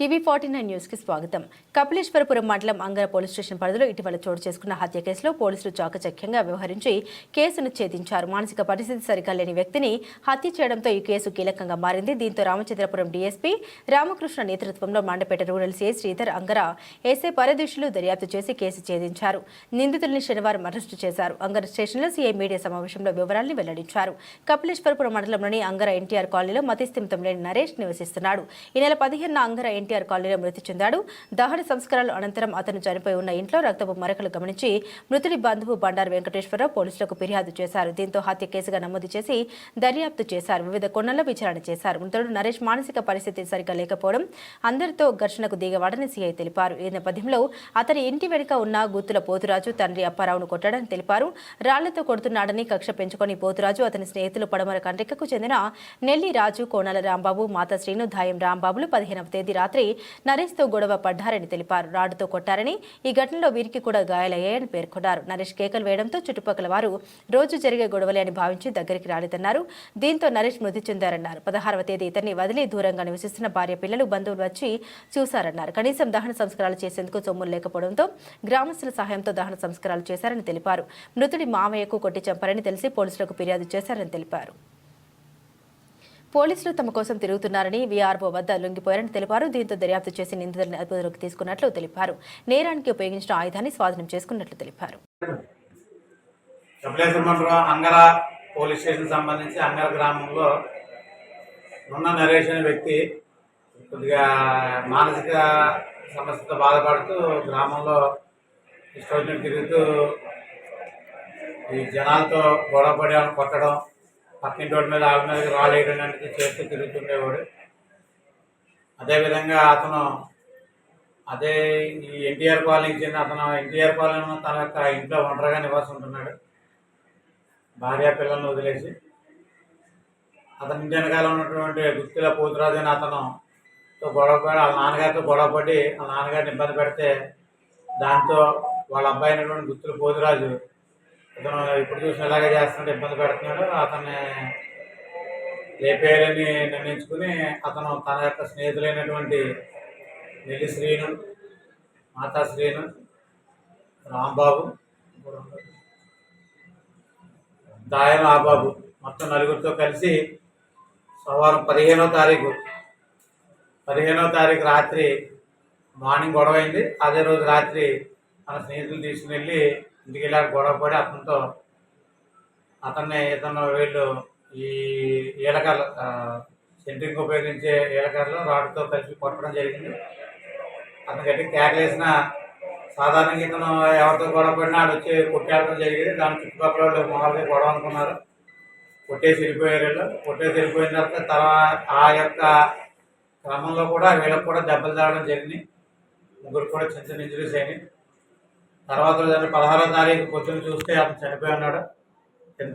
TV forty nine న్యూస్కి స్వాగతం. కపిలేశ్వరపురం మండలం అంగర పోలీస్ స్టేషన్ పరిధిలో ఇటీవల చోటు చేసుకున్న హత్య కేసులో పోలీసులు చాకచక్యంగా వ్యవహరించి కేసును ఛేదించారు. మానసిక పరిస్థితి సరిగా లేని వ్యక్తిని హత్య చేయడంతో ఈ కేసు కీలకంగా మారింది. దీంతో రామచంద్రపురం డీఎస్పీ రామకృష్ణ నేతృత్వంలో మండపేట రూరల్ సీఐ శ్రీధర్ అంగర ఏసే పరదేశులు దర్యాప్తు చేసి కేసు ఛేదించారు. నిందితుల్ని శనివారం అరెస్టు చేశారు. అంగర స్టేషన్లో సీఐ మీడియా సమావేశంలో వివరాలను వెల్లడించారు. కపిలేశ్వరపురం మండలంలోని అంగర ఎన్టీఆర్ కాలనీలో మతిస్థిమితం లేని నరేష్ నివసిస్తున్నాడు. ఈ నెల పదిహేను అంగర ఎన్టీఆర్ కాలనీలో మృతి చెందాడు. దహన సంస్కారాల అనంతరం అతను చనిపోయి ఉన్న ఇంట్లో రక్తపు మరకలు గమనించి మృతుడి బంధువు బండారు వెంకటేశ్వరరావు పోలీసులకు ఫిర్యాదు చేశారు. దీంతో హత్య కేసుగా నమోదు చేసి దర్యాప్తు చేశారు. వివిధ కొండల్లో విచారణ చేశారు. మృతుడు నరేష్ మానసిక పరిస్థితి సరిగ్గా లేకపోవడం అందరితో ఘర్షణకు దిగవాడని సీఐ తెలిపారు. ఈ నేపథ్యంలో అతని ఇంటి వెనుక ఉన్న గుత్తుల పోతురాజు తండ్రి అప్పారావును కొట్టాడని తెలిపారు. రాళ్ళతో కొడుతున్నాడని కక్ష పెంచుకొని పోతురాజు అతని స్నేహితులు పడమర కండ్రికకు చెందిన నెల్లి రాజు కోణాల రాంబాబు మాత శ్రీను ధాయం రాంబాబులు పదిహేనవ తేదీ రాత్రి నరేష్తో గొడవ పడ్డారని తెలిపారు. రాడ్డుతో కొట్టారని ఈ ఘటనలో వీరికి కూడా గాయాలయ్యాయని పేర్కొన్నారు. నరేష్ కేకలు వేయడంతో చుట్టుపక్కల వారు రోజు జరిగే గొడవలే అని భావించి దగ్గరికి రాలేదన్నారు. దీంతో నరేష్ మృతి చెందారన్నారు. పదహారవ తేదీ ఇతన్ని వదిలి దూరంగా నివసిస్తున్న భార్య పిల్లలు బంధువులు వచ్చి చూశారన్నారు. కనీసం దహన సంస్కారాలు చేసేందుకు సొమ్ములు లేకపోవడంతో గ్రామస్తుల సహాయంతో దహన సంస్కారాలు చేశారని తెలిపారు. మృతుడి మామయ్యకు కొట్టి చంపారని తెలిసి పోలీసులకు ఫిర్యాదు చేశారని తెలిపారు. పోలీసులు తమ కోసం తిరుగుతున్నారని వీఆర్ఓ వద్ద లొంగిపోయారని తెలిపారు. దీంతో దర్యాప్తు చేసి నిందితులను అదుపులోకి తీసుకున్నట్లు తెలిపారు. నేరానికి ఉపయోగించిన ఆయుధాన్ని స్వాధీనం చేసుకున్నట్లు తెలిపారు. అంగర పోలీస్ స్టేషన్ సంబంధించి అంగర గ్రామంలో నున్న నరేష్ అనే వ్యక్తి కొద్దిగా మానసిక సమస్యతో బాధపడుతూ గ్రామంలో ఇష్టం తిరుగుతూ ఈ జనాలతో గొడవ పడేవాళ్ళని కొట్టడం పక్కింటి వాడి మీద ఆవిడ మీద రాళ్ళు చేస్తూ తిరుగుతుండేవాడు. అదేవిధంగా అతను అదే ఈ ఎన్టీఆర్ కాలనీకి చెందిన అతను ఎన్టీఆర్ కాలనీ తన యొక్క ఇంట్లో ఒంటరిగా నివాసం ఉంటున్నాడు భార్య పిల్లల్ని వదిలేసి. అతని ఇంటి వెనకాల ఉన్నటువంటి గుత్తిల పోతురాజు అని అతను గొడవపడి గొడవ వాళ్ళ నాన్నగారితో గొడవ పడి వాళ్ళ నాన్నగారిని ఇబ్బంది పెడితే దాంతో వాళ్ళ అబ్బాయి అయినటువంటి గుత్తుల పోతురాజు అతను ఇప్పుడు చూసిన ఇలాగే చేస్తుంటే ఇబ్బంది పెడుతున్నాడు అతన్ని లేపేయాలని నిర్ణయించుకుని అతను తన యొక్క స్నేహితులైనటువంటి నెల్లి శ్రీను మాతా శ్రీను రాంబాబు దాయం ఆబాబు మొత్తం నలుగురితో కలిసి సోమవారం పదిహేనో తారీఖు పదిహేనో తారీఖు రాత్రి మార్నింగ్ గొడవ అయింది అదే రోజు రాత్రి తన స్నేహితులు తీసుకుని వెళ్ళి ఇంటికి వెళ్ళాక గొడవ పడి అతనితో అతన్ని ఇతను వీళ్ళు ఈ ఏలకర్ల సెంట్రింగ్ ఉపయోగించే ఏలకర్లు రాడ్తో కలిసి కొట్టడం జరిగింది. అతను గట్టి కేకలేసిన సాధారణంగా ఇతను ఎవరితో గొడవ పడినా ఆడు వచ్చి కొట్టేయడం జరిగింది. దాని చుట్టుపక్కల వాళ్ళు మామూలుగా గొడవ అనుకున్నారు. కొట్టేసి వెళ్ళిపోయారు వీళ్ళు. కొట్టేసి వెళ్ళిపోయిన తర్వాత తర్వాత ఆ యొక్క క్రమంలో కూడా వీళ్ళకి కూడా దెబ్బలు తాగడం జరిగింది. ముగ్గురు కూడా చిన్న చిన్న ఇంజరీస్ అయినాయి. తర్వాత రోజు పదహారో తారీఖు కూర్చొని చూస్తే అతను చనిపోయి ఉన్నాడు.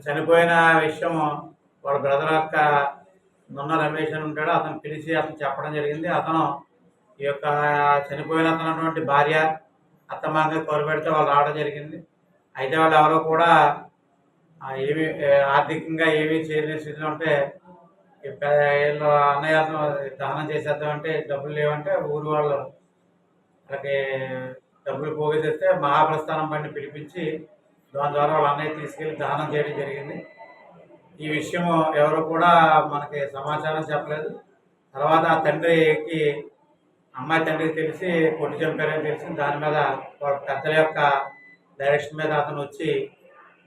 చనిపోయిన విషయం వాళ్ళ బ్రదర్ యొక్క నున్న రమేష్ అని ఉంటాడు. అతను పిలిచి అతను చెప్పడం జరిగింది. అతను ఈ యొక్క చనిపోయిన అతనటువంటి భార్య అత్తమాంగ కోరబెడితే వాళ్ళు రావడం జరిగింది. అయితే వాళ్ళు ఎవరో కూడా ఏమి ఆర్థికంగా ఏమీ చేయలేని స్థితిలో ఉంటే వీళ్ళు అన్నయ్య దహనం చేసేద్దామంటే డబ్బులు లేవంటే ఊరు వాళ్ళు వాళ్ళకి డబ్బులు పోగేసేస్తే మహాప్రస్థానం బండి పిలిపించి దాని ద్వారా వాళ్ళ అన్నయ్య తీసుకెళ్ళి దానం చేయడం జరిగింది. ఈ విషయం ఎవరు కూడా మనకి సమాచారం చెప్పలేదు. తర్వాత ఆ తండ్రికి అమ్మాయి తండ్రికి తెలిసి కొట్టి చంపారని తెలిసి దాని మీద వాళ్ళ పెద్దల యొక్క డైరెక్షన్ మీద అతను వచ్చి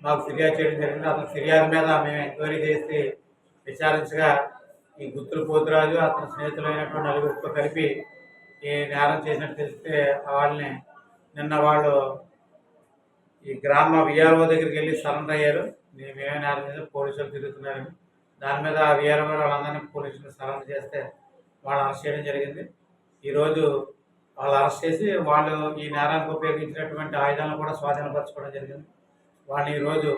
మాకు ఫిర్యాదు చేయడం జరిగింది. అతని ఫిర్యాదు మీద మేము ఎంక్వైరీ చేసి విచారించగా ఈ గుత్తులు పోతురాజు అతని స్నేహితులైనటువంటి నలుగురితో కలిపి ఈ నేరం చేసినట్టు తెలిస్తే వాళ్ళని నిన్న వాళ్ళు ఈ గ్రామ విఆర్ఓ దగ్గరికి వెళ్ళి సరెండర్ అయ్యారు. మేమేమే నేరం మీద పోలీసులు తిరుగుతున్నారని దాని మీద విఆర్ఓ వాళ్ళందరినీ పోలీసులు సరెండర్ చేస్తే వాళ్ళు అరెస్ట్ చేయడం జరిగింది. ఈరోజు వాళ్ళు అరెస్ట్ చేసి వాళ్ళు ఈ నేరానికి ఉపయోగించినటువంటి ఆయుధాలను కూడా స్వాధీనపరచుకోవడం జరిగింది. వాళ్ళు ఈరోజు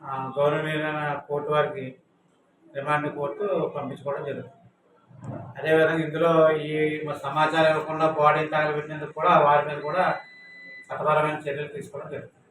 ఆ, కోర్టు వారికి రిమాండ్ కోర్టు పంపించుకోవడం జరుగుతుంది. అదేవిధంగా ఇందులో ఈ సమాచారం ఇవ్వకుండా బాడీని తగలబెట్టినందుకు కూడా వారి మీద కూడా చట్టపరమైన చర్యలు తీసుకోవడం జరుగుతుంది.